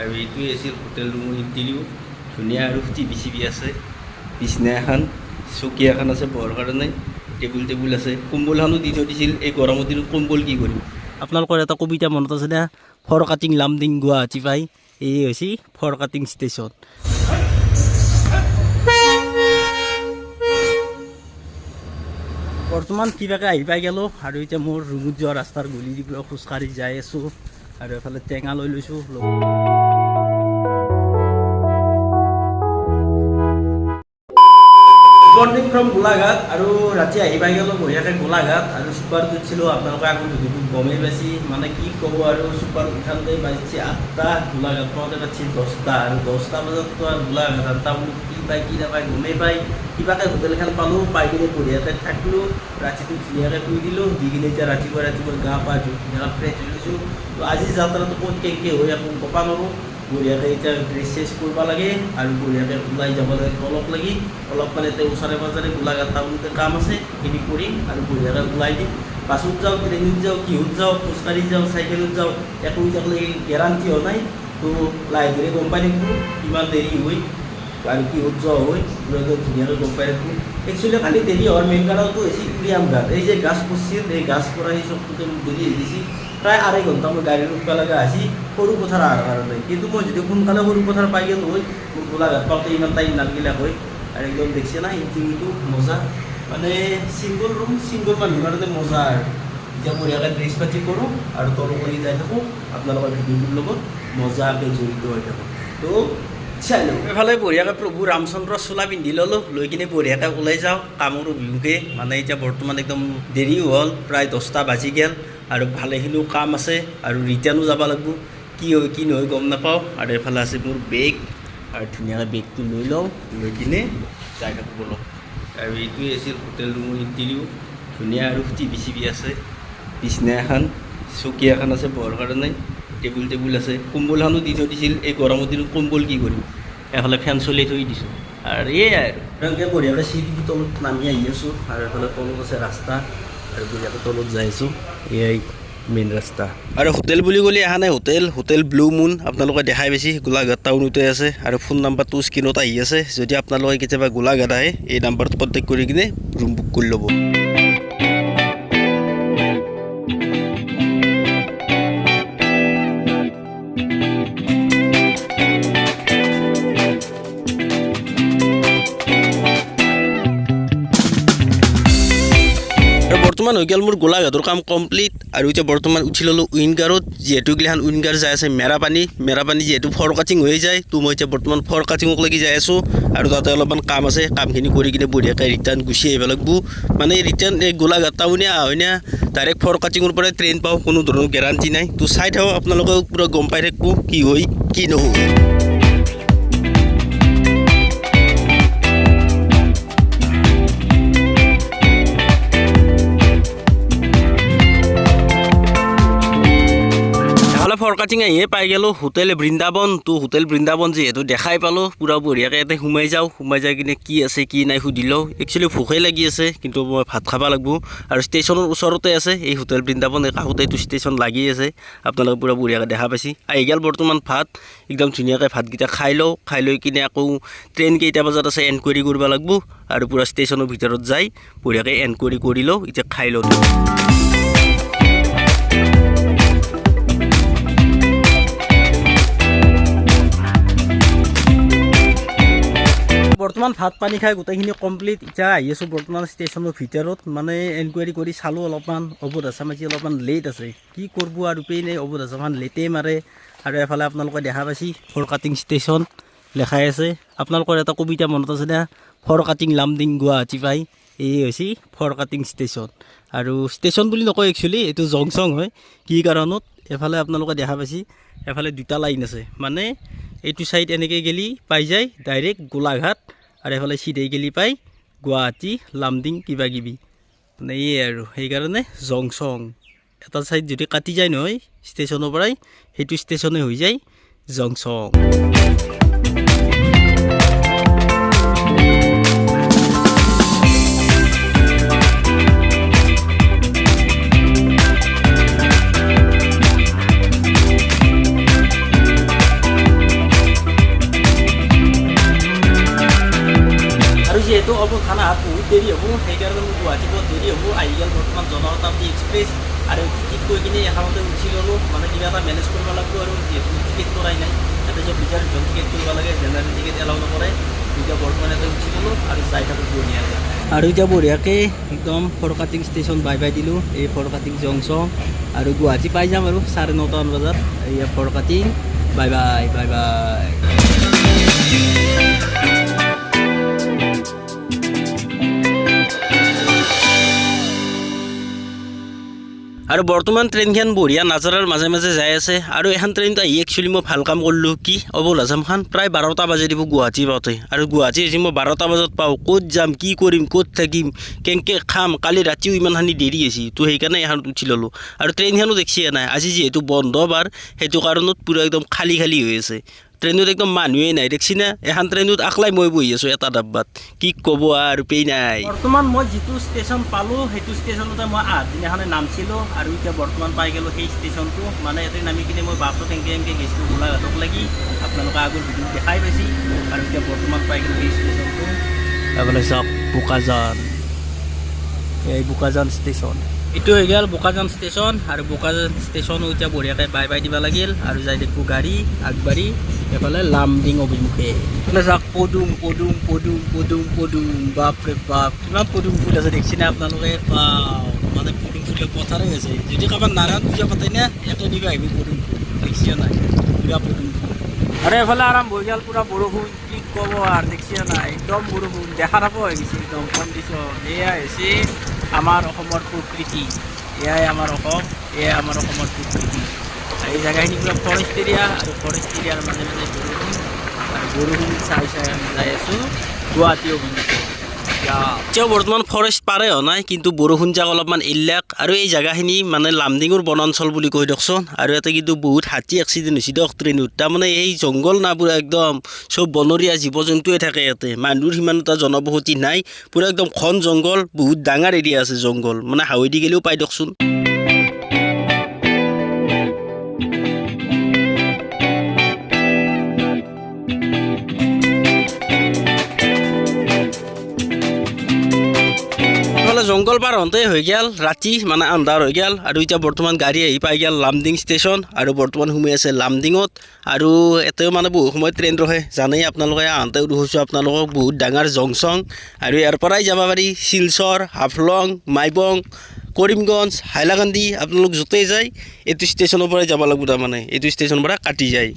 আৰু এইটোৱে আছিল হোটেল ৰুমৰ ইণ্টেৰিয়ৰ। ধুনীয়া আৰু টিভি আছে। বিচনা এখন চকী এখন আছে বহাৰ কাৰণে। টেবুল টেবুল আছে। কম্বলখনো দি থৈ দিছিল। এই গৰমৰ দিনত কম্বল কি কৰিম? আপোনালোকৰ এটা কবিতা মনত আছে না? ফৰ কাটিং লামডিং গুৱাহাটী পাই। এই হৈছে ফৰ কাটিং ষ্টেচন। বৰ্তমান কিবাকে আহি পাই গ'লোঁ। আৰু এতিয়া মোৰ ৰুমত যোৱা ৰাস্তাৰ গলি দি পেলাই খোজকাঢ়ি যাই আছোঁ। আৰু এফালে টেঙা লৈ লৈছোঁ। মৰ্ণিং ফ্ৰম গোলাঘাট আৰু ৰাতি আহি পাই গ'লোঁ বঢ়িয়াকৈ গোলাঘাট, আৰু ছুপাৰত উঠিছিলোঁ, আপোনালোকে আকৌ ভিডিঅ'টো গমেই পাইছে মানে কি ক'ব আৰু ছুপাৰ উঠাতে বাজিছে আঠটা, গোলাঘাট পাওঁতে বাজিছে দহটা, আৰু দহটা বজাততো আৰু গোলাঘাট আঠটা বোলো কি পায়, কি নাপায়, গমেই পায় কিবাকৈ হোটেলখন পালোঁ, পাই কিনে বঢ়িয়াকৈ থাকিলোঁ, ৰাতিটো ধুনীয়াকৈ শুই দিলোঁ, দি কিনে এতিয়া ৰাতিপুৱা ৰাতিপুৱা গা পা ধুই ধুনীয়াকৈ ফ্ৰেছ হৈ গৈছোঁ। তো আজি যাত্ৰাটো ক'ত কেনেকৈ হৈ আকৌ কপা নোৱাৰোঁ বঢ়িয়াকৈ এতিয়া ড্ৰেছ চেছ কৰিব লাগে আৰু বঢ়িয়াকৈ ওলাই যাব লাগে অলপ লাগি। অলপ মানে এতিয়া ওচৰে পাঁজৰে গোলাঘাট টাউনতে কাম আছে, সেইখিনি কৰিম আৰু বঢ়িয়াকৈ ওলাই দিম। বাছত যাওঁ, ট্ৰেইনত যাওঁ, কিহত যাওঁ, খোজকাঢ়ি যাওঁ, চাইকেলত যাওঁ, একো এতিয়ালৈকে গেৰাণ্টি হোৱা নাই। তো লাহে ধীৰে গম পাই থাকিব কিমান দেৰি হয় আৰু কিহত যোৱা হয় পুরাকে ধুনীয়াকৈ গম পাই থাকোঁ একচুৱেলি খালি দেৰি হোৱাৰ মেইন কাৰণটো হৈছে উৰিয়াম ঘাট এই যে গাছ পচিছিল এই গাছ পৰা সেই চবটোতে মোক দেৰি হৈ গৈছে। প্ৰায় আঢ়ৈ ঘণ্টা মই গাড়ী ৰখিব লগা হৈছে সৰু পথাৰ অহাৰ কাৰণে। কিন্তু মই যদি সোনকালে সৰু পথাৰ পাই গ'লো হয় মোক গোলাঘাট পাওঁতে ইমান টাইম নালাগিলে হয়। আৰু একদম দেখছে না ইণ্টিংটো মজা। মানে ছিংগল ৰুম ছিংগল মানুহৰ কাৰণে মজা আৰু। এতিয়া বঢ়িয়াকৈ ড্ৰেছ পাতি কৰোঁ আৰু তলক লাগি যাই থাকোঁ। আপোনালোকৰ ভিডিঅ'টোৰ লগত মজাকৈ জড়িত হৈ থাকোঁ। তো চালো এফালে বঢ়িয়াকৈ প্ৰভু ৰামচন্দ্ৰ চোলা পিন্ধি ল'লোঁ, লৈ কিনে বঢ়িয়াকৈ ওলাই যাওঁ। কামৰ অভিমুখে। মানে এতিয়া বৰ্তমান একদম দেৰিও হ'ল, প্ৰায় দহটা বাজি গ'ল। আৰু ভালেখিনিও কাম আছে আৰু ৰিটাৰ্ণো যাব লাগিব। কি হয়, কি নহয় গম নাপাওঁ। আৰু এফালে আছে মোৰ বেগ আৰু ধুনীয়াকৈ বেগটো লৈ লওঁ। লৈ কিনে যাই থাকোঁ বলক। আৰু এইটোৱে আছিল হোটেল ৰুমৰ ইণ্টেৰিয়ৰ ধুনীয়া আৰু টিভি চিভি আছে। বিচনা এখন, চকী এখন আছে বহাৰ কাৰণে। টেবুল টেবুল আছে। কম্বলখনো দি থৈ দিছিল। এই গৰমৰ দিনত কম্বল কি কৰিম? এফালে ফেন চলি থৈ দিছোঁ। আৰু এয়াই আৰু। এনেকৈ বঢ়িয়াকৈ চিৰিটোৰ তলত নামি আহি আছোঁ। আৰু এফালে তলত আছে ৰাস্তা। আৰু তলত যাই আছোঁ এয়াই মেইন ৰাস্তা। আৰু হোটেল বুলি ক'লে অহা নাই, হোটেল হোটেল ব্লু মুন আপোনালোকে দেখাই বেছি, গোলাঘাট টাউনতে আছে, আৰু ফোন নাম্বাৰটো স্ক্ৰীণত আহি আছে। যদি আপোনালোকে কেতিয়াবা গোলাঘাট আহে, এই নাম্বাৰটো কণ্টেক্ট কৰি কিনে ৰুম বুক কৰি ল'ব। হৈ গ'ল মোৰ গোলাঘাটৰ কাম কমপ্লিট আৰু এতিয়া বৰ্তমান উঠি ল'লোঁ উইংগাৰত যিহেতু এইগিলাখান উইংগাৰ যাই আছে মেৰাপানী। মেৰাপানী যিহেতু ফৰ কাটিং হৈ যায়, তো মই এতিয়া বৰ্তমান ফৰ কাটিঙক লাগি যাই আছোঁ আৰু তাতে অলপমান কাম আছে, কামখিনি কৰি কিনে বঢ়িয়াকৈ ৰিটাৰ্ণ গুচি আহিব লাগিব। মানে ৰিটাৰ্ণ এই গোলাঘাট টাউনে অহা হয় না ডাইৰেক্ট ফৰ কাটিঙৰ পৰাই ট্ৰেইন পাওঁ, কোনো ধৰণৰ গেৰাণ্টি নাই। তো চাই থাকক আপোনালোকেও পূৰা গম পাই থাকিব কি হয়, কি নহয় ফৰকাটিং আহিয়ে পাই গ'লোঁ হোটেল বৃন্দাবন। তো হোটেল বৃন্দাবন যিহেতু দেখাই পালোঁ পূৰা বঢ়িয়াকৈ ইয়াতে সোমাই যাওঁ। সোমাই যাই কিনে কি আছে, কি নাই সুধি লওঁ একচুৱেলি ভোকেই লাগি আছে, কিন্তু মই ভাত খাব লাগিব। আৰু ষ্টেচনৰ ওচৰতে আছে, এই হোটেল বৃন্দাবন কাষতে এইটো ষ্টেচন লাগি আছে। আপোনালোকে পূৰা বঢ়িয়াকৈ দেখা পাইছে। আহি গ'ল বৰ্তমান ভাত। একদম ধুনীয়াকৈ ভাতকেইটা খাই লওঁ। খাই লৈ কিনে আকৌ ট্ৰেইন কেইটা বজাত আছে এনকুৱাৰী কৰিব লাগিব। আৰু পূৰা ষ্টেচনৰ ভিতৰত যাই বঢ়িয়াকৈ এনকুৱাৰী কৰি লওঁ। এতিয়া খাই লওঁ। বৰ্তমান ভাত পানী খাই গোটেইখিনি কমপ্লিট এতিয়া আহি আছোঁ বৰ্তমান ষ্টেচনৰ ভিতৰত। মানে এনকুৱাৰী কৰি চালোঁ অলপমান অবধ আছাম আজি অলপমান লেট আছে। কি কৰিব আৰু উপায় নাই অবধ আছামান লেটেই মাৰে। আৰু এফালে আপোনালোকে দেখা পাইছে ফৰ কাটিং ষ্টেচন লেখাই আছে। আপোনালোকৰ এটা কবিতা মনত আছে না? ফৰ কাটিং লামডিং গুৱাহাটী পাই। এই হৈছে ফৰ কাটিং ষ্টেচন আৰু ষ্টেচন বুলি নকয় একচুৱেলি এইটো জংচং হয়। কি কাৰণত? এফালে আপোনালোকে দেখা পাইছে এফালে দুটা লাইন আছে। মানে এইটো চাইড এনেকৈ গেলি পাই যায় ডাইৰেক্ট গোলাঘাট আৰু এফালে চিধাই গেলি পাই গুৱাহাটী লামডিং কিবা কিবি মানে এইয়ে আৰু, সেইকাৰণে জংচং এটা চাইড যদি কাটি যায় নহয় ষ্টেচনৰ পৰাই, সেইটো ষ্টেচনে হৈ যায় জংচং যিহেতু হ'ব খানাত বহুত দেৰি হ'ব। সেইকাৰণে মোৰ গুৱাহাটীত বহুত দেৰি হ'ব। আহি গ'ল বৰ্তমান জনশতাব্দী এক্সপ্ৰেছ। আৰু টিকেট কৰি কিনে এখনতে উঠি ল'লোঁ। মানে কিবা এটা মেনেজ কৰিব লাগিব আৰু। যিহেতু টিকেট কৰাই নাই। তাতে চব ৰিজাৰ্ভেশ্যন টিকেট কৰিব লাগে। জেনেৰেল টিকেট এলাউ নকৰে। এতিয়া বৰ্তমান ইয়াতে উঠি গ'লোঁ আৰু যাই থাকোঁ বঢ়িয়াকৈ। আৰু এতিয়া বঢ়িয়াকৈ একদম ফৰকাটিং ষ্টেচন বাই বাই দিলোঁ। এই ফৰকাটিং জংচন। আৰু গুৱাহাটী পাই যাম আৰু চাৰে নটামান বজাত। এয়া Furkating bye bye bye bye. আৰু বৰ্তমান ট্ৰেইনখন বঢ়িয়া নাজাৰাৰ মাজে মাজে যাই আছে আৰু এখন ট্ৰেইনত আহি একচুৱেলি মই ভালো কাম কৰিলোঁ। কি? অবুল আজামখান প্ৰায় বাৰটা বাজি দিব গুৱাহাটী পাওঁতে আৰু গুৱাহাটী যদি মই বাৰটা বজাত পাওঁ, ক'ত যাম, কি কৰিম, ক'ত থাকিম, কেনেকৈ খাম, কালি ৰাতিও ইমানখিনি দেৰি হৈছে তো সেইকাৰণে এখন উঠি ল'লোঁ। আৰু ট্ৰেইনখনো দেখিয়ে নাই, আজি যিহেতু বন্ধ বাৰ, সেইটো কাৰণত পূৰা একদম খালী খালী হৈ আছে। ট্ৰেইনত একদম মানুহেই নাই দেখছি না এখন ট্ৰেইনত আকলাই মই বহি আছোঁ এটা ডাব্বাত কি ক'ব আৰু পেই নাই বৰ্তমান মই যিটো ষ্টেচন পালোঁ সেইটো ষ্টেচনতে মই আগদিনাখনে নামছিলোঁ আৰু এতিয়া বৰ্তমান পাই গ'লোঁ সেই ষ্টেচনটো মানে ইয়াতে নামি কিনে মই বাছত এনেকৈ এনেকৈ গৈছিলোঁ গোলাঘাটক লাগি আপোনালোকে আগৰ ভিডিঅ'ত দেখাই পাইছে আৰু এতিয়া বৰ্তমান পাই গ'লোঁ সেই ষ্টেচনটো এইফালে চাওক বোকাজান এই বোকাজান ষ্টেচন এইটো হৈ গ'ল বোকাজান ষ্টেচন আৰু বোকাজান ষ্টেচনো এতিয়া বঢ়িয়াকৈ বাই বাই দিব লাগিল আৰু যাই দেখোঁ গাড়ী আগবাঢ়ি এইফালে লামডিং অভিমুখে চাওক পদুম পদুম পদুম পদুম পদুম বাপৰে বাপ কিমান পদুম ফুল আছে দেখিছেনে আপোনালোকে বাও মানে পদুম ফুলে পথাৰে আছে যদি কাৰোবাৰ নাৰায়ণ পূজা পাতে না ইয়াতে দিব আহিব পদুম ফুল দেখিছে নাই পুৰা পদুম ফুল আৰু এইফালে আৰম্ভ হৈ গ'ল পুৰা বৰষুণ কি ক'ব আৰু দেখিছে নাই একদম বৰষুণ দেখা নাপ হৈ গৈছে একদম কণ্ডিশ্যন এয়া হৈছে আমাৰ অসমৰ প্ৰকৃতি এয়াই আমাৰ অসম এয়াই আমাৰ অসমৰ প্ৰকৃতি এই জেগাখিনি পুৰা ফৰেষ্ট এৰিয়া আৰু ফৰেষ্ট এৰিয়াৰ মাজে মাজে বৰষুণ আৰু বৰষুণ চাই চাই আমি যাই আছোঁ। গুৱাহাটী অভিমুখে এতিয়াও বৰ্তমান ফৰেষ্ট পাৰে হোৱা নাই, কিন্তু বৰষুণ যাক অলপমান ইল্লাক আৰু এই জেগাখিনি মানে লামডিঙৰ বনাঞ্চল বুলি কৈ দিয়কচোন। আৰু ইয়াতে কিন্তু বহুত হাতী এক্সিডেণ্ট হৈছে দিয়ক, ট্ৰেইনত। তাৰমানে এই জংঘল না পুৰা একদম চব বনৰীয়া জীৱ জন্তুৱে থাকে ইয়াতে। মানুহৰ সিমান এটা জনবসতি নাই। পুৰা একদম ঘন জংঘল, বহুত ডাঙৰ এৰিয়া আছে জংঘল। মানে হাৱেদি গ'লেও পাই দিয়কচোন। জংঘল পাৰ হওঁতে হৈ গ'ল, ৰাতি মানে আন্ধাৰ হৈ গ'ল, আৰু এতিয়া বৰ্তমান গাড়ী আহি পাই গ'ল লামডিং ষ্টেচন, আৰু বৰ্তমান সোমাই আছে লামডিঙত, আৰু এতেও মানে বহু সময় ট্ৰেইন ৰখে। জানেই আপোনালোকে আহোঁতেও ৰখিছোঁ আপোনালোকক বহুত ডাঙৰ জংচং, আৰু ইয়াৰ পৰাই যাব পাৰি শিলচৰ, হাফলং, মাইবং, কৰিমগঞ্জ, হাইলাকান্দি, আপোনালোক য'তেই যায়, এইটো ষ্টেচনৰ পৰাই যাব লাগিব তাৰমানে, এইটো ষ্টেচনৰ পৰা কাটি যায়।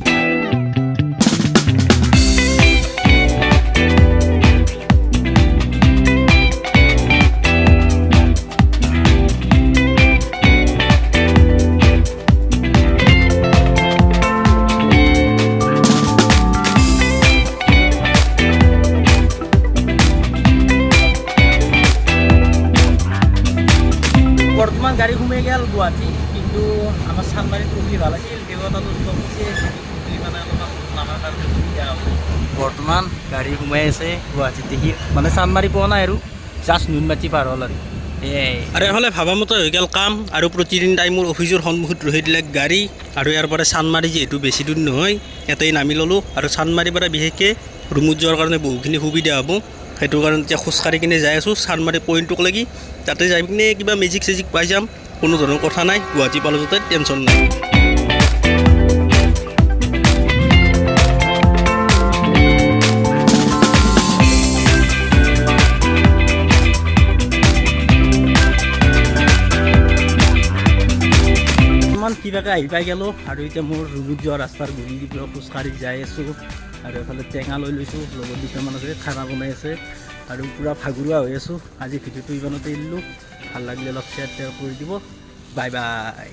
গাড়ী সোমাই গ'ল গুৱাহাটী কিন্তু আমাৰ চানমাৰীত পুখুৰী ভালো। দেৱতাটো ষ্টপ হৈছে পুখুৰী মানে বৰ্তমান গাড়ী সোমাই আছে গুৱাহাটীত দেখি। মানে চানমাৰী পোৱা নাই আৰু জাষ্ট নুনমাটি পাৰ হ'ল আৰু। আৰু এইফালে ভাবামতে হৈ গ'ল কাম, আৰু প্ৰতিদিন টাইম মোৰ অফিচৰ সন্মুখত ৰহি দিলে গাড়ী, আৰু ইয়াৰ পৰা চানমাৰী যিহেতু বেছি দূৰ নহয়, ইয়াতেই নামি ল'লোঁ, আৰু চানমাৰীৰ পৰা বিশেষকৈ ৰুমত যোৱাৰ কাৰণে বহুখিনি সুবিধা হ'ব। সেইটো কাৰণে এতিয়া খোজকাঢ়ি কিনে যাই আছোঁ চানমাৰী পইণ্টটোক লাগি তাতে যাই কিনে কিবা মেজিক চেজিক পাই যাম, কোনো ধৰণৰ কথা নাই, গুৱাহাটী পালোঁ যাতে টেনশ্যন নাই কিবাকৈ আহি পাই গ'লোঁ আৰু এতিয়া মোৰ ৰুমত যোৱা ৰাস্তাৰ পেলাই খোজকাঢ়ি যাই আছোঁ। আৰু এইফালে টেঙা লৈ লৈছোঁ, লগত দুটামান আছে, খানা বনাই আছে, আৰু পূৰা ভাগৰুৱা হৈ আছোঁ। আজি ভিডিঅ'টো ইমানতে এৰিলোঁ। ভালো লাগিলে অলপ শ্বেয়াৰ টেয়াৰ কৰি দিব। Bye bye